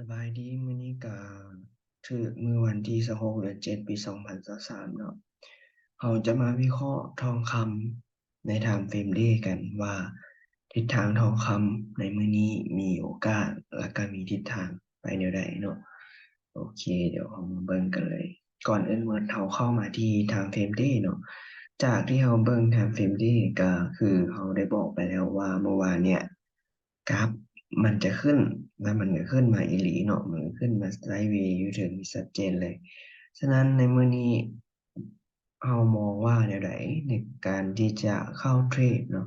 สบายดีมื้อนี้ก็ถึกมื้อวันที่26เดือน7ปี2023เนาะเราจะมาวิเคราะห์ทองคำใน Time Frame Day กันว่า ทิศทางทองคำในมื้อนี้มีโอกาสและก็มีทิศทางไปแนวใดเนาะโอเค เดี๋ยวเรามาเบิ่งกันเลย ก่อนอื่นเมื่อเราเข้ามาที่ Time Frame Day เนาะจากที่เราเบิ่ง Time Frame Day ก็คือเราได้บอกไปแล้วว่าเมื่อวานเนี่ยกราฟ มันจะขึ้นแล้วมันก็ขึ้นมาอีหลีเนาะมันก็ขึ้นมาไซด์เวย์อยู่ถึงชัดเจนเลย ฉะนั้นในมื้อนี้เรามองว่าแนวใดในการที่จะเข้าเทรดเนาะ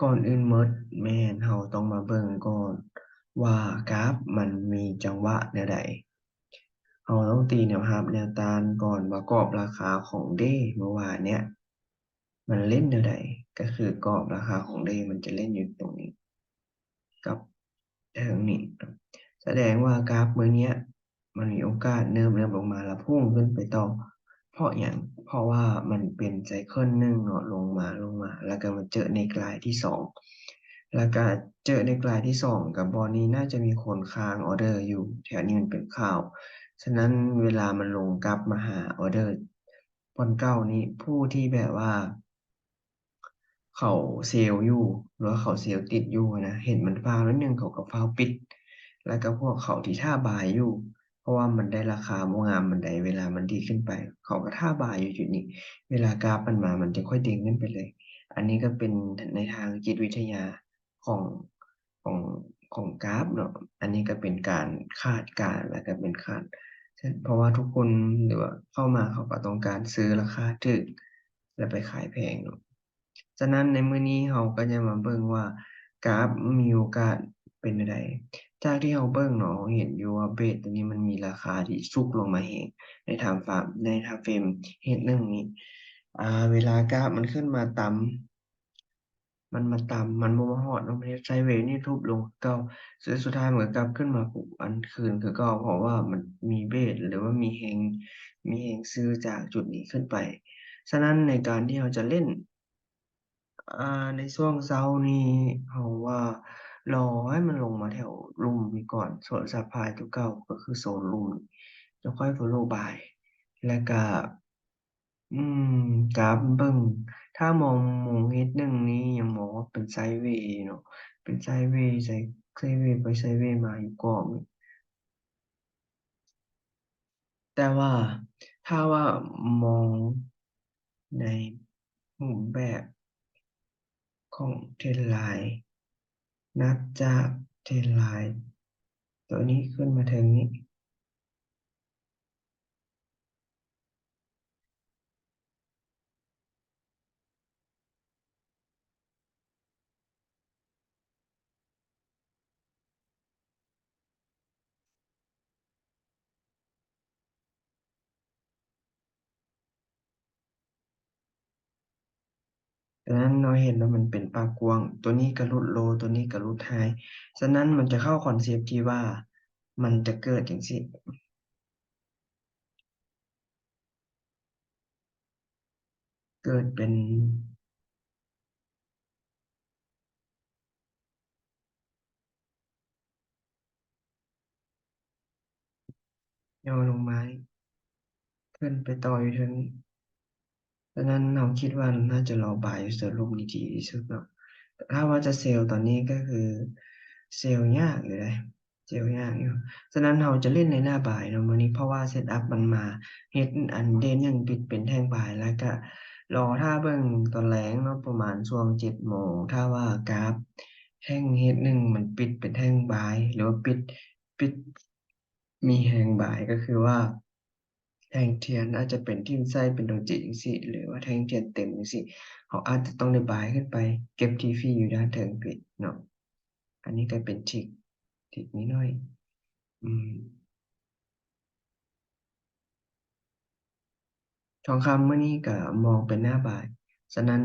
ก่อนอื่นหมดแม่นเราต้องมาเบิ่งก่อนว่ากราฟมันมีจังหวะแนวใดเราต้องตีแนวรับแนวต้านก่อนว่ากอบราคาของ Day เมื่อวานเนี่ยมันเล่นแนวใดก็คือกรอบราคาของ Day มันจะเล่นอยู่ตรงนี้ กับ ทางนี้ แสดงว่ากราฟเมื้อเนี้ยมันมีโอกาสเนิบๆลงมาแล้วพุ่งขึ้นไปต่อ เพราะหยังเพราะว่ามันเป็นไซเคิลหนึ่งเนาะลงมาลงมา แล้วก็มาเจอ neckline ที่2แล้วก็เจอ neckline ที่2กับบอลนี้น่าจะมีคนค้างออเดอร์อยู่ แถวนี้มันเป็นข่าว ฉะนั้นเวลามันลงกลับมาหาออเดอร์บอนเก่านี้ผู้ที่แบบว่า เขาเซลล์อยู่ หรือว่าเขาเซลล์ติดอยู่นะ เห็นมันฟาวนิดหนึ่งเขาก็ฟาวปิด แล้วก็พวกเขาที่ท่าบายอยู่ เพราะว่ามันได้ราคาบ่งามปานใดเวลามันดีขึ้นไป เขาก็ท่าบายอยู่จุดนี้ เวลากราฟมันมามันจะค่อยเด้งขึ้นไปเลย อันนี้ก็เป็นในทางจิตวิทยาของของของกราฟเนาะ อันนี้ก็เป็นการคาดการณ์แล้วก็เป็นคาดเพราะว่าทุกคนหรือว่าเข้ามาเขาก็ต้องการซื้อราคาถูกแล้วไปขายแพงเนาะ ฉะนั้นในมื้อนี้เราก็จะมาเบิ่งว่ากราฟมีโอกาสเป็นจั่งใดจากที่เราเบิ่งเนาะเห็นอยู่ว่าเบสตัวนี้มันมีราคาที่ซุกลงมาแรงใน Time Frame ใน Time Frame H1 นี้อ่าเวลากราฟมันขึ้นมาต่ำมันมาต่ำมันบ่มาฮอดเนาะมันเฮ็ดไซเวย์นี่ทุบลงเก่าสุดสุดท้ายมันก็กลับขึ้นมาปุ๊บอันคืนคือก่าเพราะว่ามันมีเบสหรือว่ามีแรงมีแรงซื้อจากจุดนี้ขึ้นไป ฉะนั้นในการที่เราจะเล่น อ่า ในช่วงเช้านี้เราว่า รอให้มันลงมาแถวลุ่มนี้ก่อนโซนซัปพลายตัวเก่าก็คือโซนลุ่มแล้วค่อย follow by แล้วก็ อืมกราฟเบิ่ง ถ้ามองมุม H1 นี้ยังมองว่าเป็นไซด์เวย์เนาะ เป็นไซด์เวย์ไซไซด์เวย์ไปไซด์เวย์มาอยู่กรอนแต่ว่าถ้าว่ามองในรูปแบบ ของเทนไลน์นับจากเทนไลน์ตัวนี้ขึ้นมาถึงนี้ ดังนั้นเราเห็นว่ามันเป็นปากกวง ตัวนี้ก็หลุด Low ตัวนี้ก็หลุด High ฉะนั้นมันจะเข้าคอนเซปต์ที่ว่ามันจะเกิดจั่างซี้เกิดเป็นย่อลงมานี่ขึ้นไปต่ออยู่เทิงนี้ ฉะนั้นเราคิดว่าน่าจะรอบายอยู่โซนลุ่มนี้ดีที่สุดเนาะถ้าว่าจะเซลล์ตอนนี้ก็คือเซลล์ยากอยู่เดะเซลล์ยากอยู่ฉะนั้นเราจะเล่นในหน้าบ่ายเนาะมื้อนี้เพราะว่าเซตอัปมันมาเฮ็ดอัน Day 1ปิดเป็นแท่งบ่ายแล้วก็รอท่าเบิ่งตอนแลงเนาะประมาณช่วง7โมงถ้าว่ากราฟแท่ง H1 มันปิดเป็นแท่งบ่าย หรือว่าปิดปิดมีแรงบ่ายก็คือว่า แทงเทียนอาจจะเป็นทิ่มใส่เป็นโดจิจั่งซี้หรือว่าแทงเทียนเต็มจั่งซี้เขาอาจจะต้องได้บายขึ้นไป เก็บทีฟีอยู่ด้านเทิงพี่เนาะอันนี้ก็เป็นทิกทิกนิดหน่อย อืมทองคำเมื้อนี้ก็มองเป็นหน้าบาย ฉะนั้น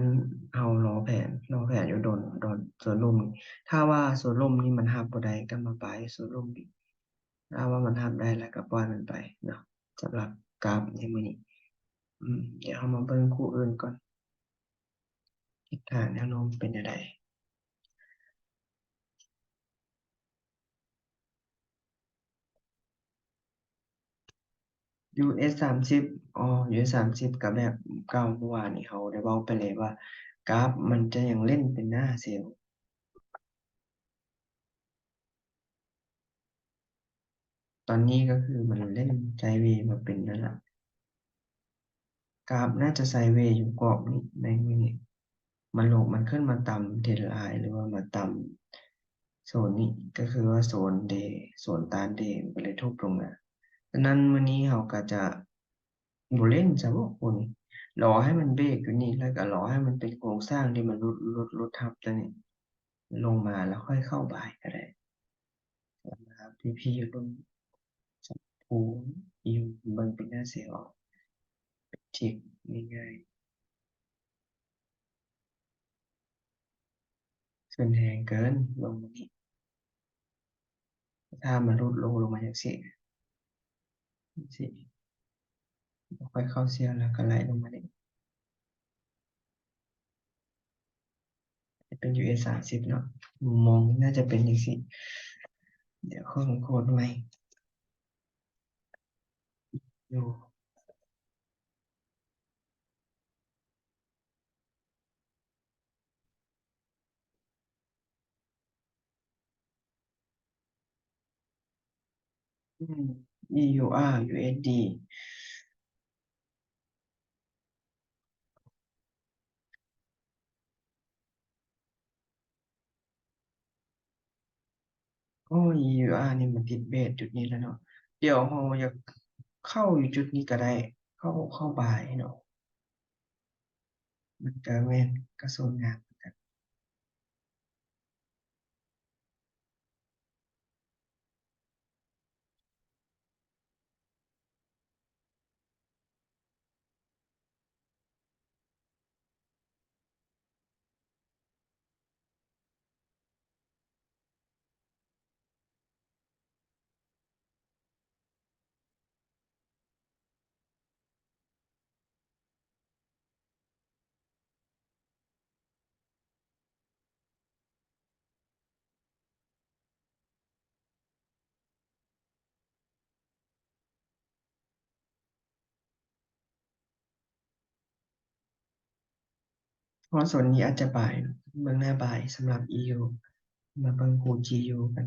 เรารอแผนรอแผนอยู่โดนโดนโซนลุ่มถ้าว่าโซนลุ่มนี้มันรับบ่ได้ก็มาบายโซนลุ่มอีถ้าว่ามันรับได้แล้วก็ปล่อยมันไปเนาะสำหรับ กราฟในมือนี้เดี๋ยวเรามาเบิ่งคู่อื่นก่อนทิศทางแนวโน้มเป็นอะไรยูเอสสามสิบอ๋อยูเอสสามสิบกับแบบเก้าเมื่อวานนี้เขาได้บอกไปเลยว่ากราฟมันจะยังเล่นเป็นหน้าเซลล์ ตอนนี้ก็คือมันเล่นไซเวย์มาเป็นนั่นแหละกราฟน่าจะไซเวย์อยู่กรอบนี้ในมินิมันลงมันขึ้นมาต่ำเทรนไลน์หรือว่ามาต่ำโซนนี้ก็คือว่าโซนเดย์โซนตานเดย์ก็เลยทุบลงมาดังนั้นวันนี้เราก็จะบเล่นซะบ่คนรอให้มันเบรกอยู่นี่แล้วก็รอให้มันเป็นโครงสร้างที่มันรุดรุดรุดทับตัวนี้ลงมาแล้วค่อยเข้าบ่ายก็ได้นะครับพี่พี่อยู่ตรงสัมพูอยู่เบิ่งเป็น หน้าเสียออกเช็คง่ายๆขึ้นแรงเกินลงมานี้ถ้ามันรุดลงลงมาอย่างนี้สิค่อยเข้าเสียแล้วก็ไหลลงมานี่เป็น US สามสิบเนาะมองน่าจะเป็นอย่างนี้เดี๋ยวข้อของโคดไว้ อยู่อืม EUR USD โอ้ EUR นี่มันติดเบสจุดนี้แล้วเนาะ เดี๋ยวเราอยาก เข้าอยู่จุดนี้ก็ได้ เข้าเข้าบ่ายเนาะมันก็แม่นก็โซนงานเหมือนกัน เพราะส่วนนี้อาจจะบ่ายเนาะเบื้องหน้าบ่ายสำหรับ EU มาบิ่งคู GU กัน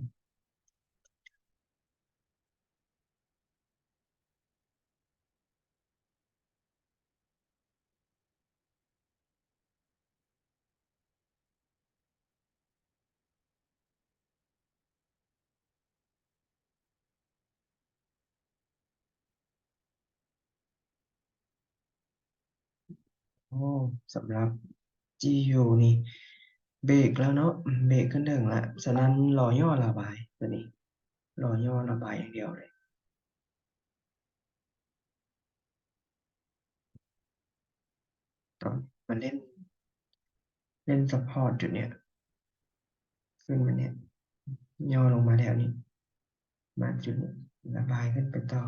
โอ้สำหรับ GU นี่เบรกแล้วเนาะเบรกขึ้นถึงละฉะนั้นรอย่อระบายตัวนี้รอย่อระบายอย่างเดียวเลยตอนมันเล่น เล่นซัพพอร์ตจุดเนี้ยขึ้นมาเนี่ยย่อลงมาแถวนี้มาจุดนี้ระบายขึ้นไปต่อ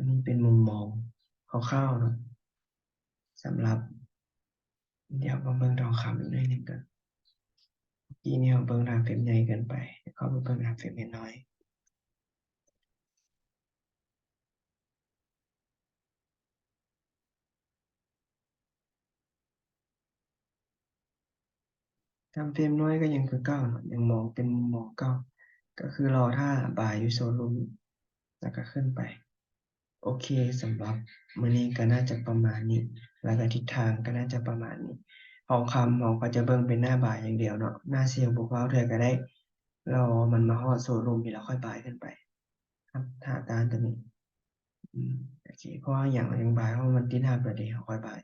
อันนี้เป็นมุมมองคร่าวๆเนาะสำหรับ เดี๋ยวมาเบิ่งทองคำอีกหน่อยหนึ่งกันเมื่อกี้เนี่ยเบิ่งทางเฟรมใหญ่เกินไปเดี๋ยวเข้าไปเบิ่งทางเฟรมน้อยทำเฟรมน้อยก็ยังคือเก้าเนาะยังมองเป็นมุมมองเก้าก็คือรอถ้าบ่ายอยู่โซนรุมแล้วก็ขึ้นไป โอเคสำหรับมื้อนี้ก็น่าจะประมาณนี้ แล้วก็ทิศทางก็น่าจะประมาณนี้ทองคำเราก็จะเบิ่งเป็นหน้าบ่ายอย่างเดียวเนาะหน้าเซียวบวกเว้าเธอก็ได้รอมันมาฮอดโซรุมนี่แล้วค่อยบ่ายขึ้นไป ครับถ้าตามตัวนี้อืมโอเคเพราะว่าอย่างยังบ่ายเพราะมันติดห้าประเดี๋ยวค่อยบ่าย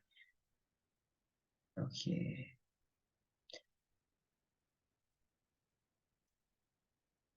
โอเค